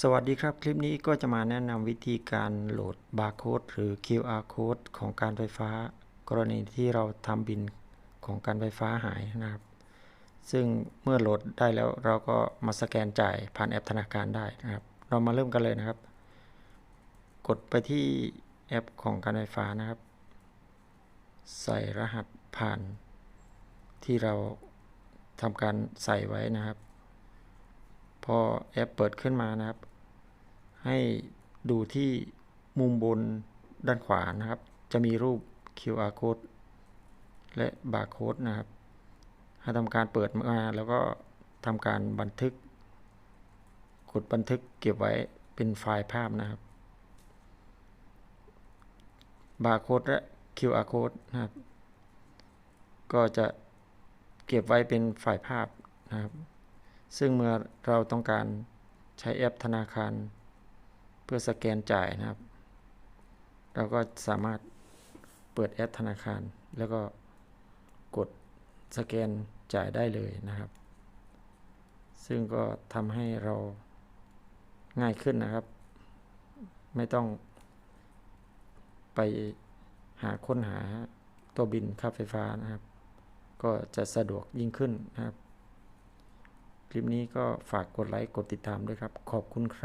สวัสดีครับ คลิปนี้ก็จะมาแนะนำวิธีการโหลดบาร์โค้ดหรือ QR code ของการไฟฟ้า กรณีที่เราทำบินของการไฟฟ้าหายนะครับ ซึ่งเมื่อโหลดได้แล้วเราก็มาสแกนจ่ายผ่านแอปธนาคารได้นะครับ เรามาเริ่มกันเลยนะครับ กดไปที่แอปของการไฟฟ้านะครับ ใส่รหัสผ่านที่เราทำการใส่ไว้นะครับ พอแอปเปิดขึ้นมานะครับ ให้ดูที่มุมบนด้านขวานะครับ จะมีรูป QR code และ barcode นะครับ ให้ทำการเปิดมาแล้วก็ทำการบันทึก กดบันทึกเก็บไว้เป็นไฟล์ภาพนะครับ barcode และ QR code นะครับ ก็จะเก็บไว้เป็นไฟล์ภาพนะครับ ซึ่งเมื่อเราต้องการใช้แอปธนาคาร เพื่อสแกนจ่ายนะครับ เราก็สามารถเปิดแอปธนาคาร แล้วก็กดสแกนจ่ายได้เลยนะครับ ซึ่งก็ทำให้เราง่ายขึ้นนะครับ ไม่ต้องไปหาค้นหาตัวบินค่าไฟฟ้านะครับ ก็จะสะดวกยิ่งขึ้นนะครับ คลิปนี้ก็ฝากกดไลค์ กดติดตามด้วยครับ ขอบคุณครับ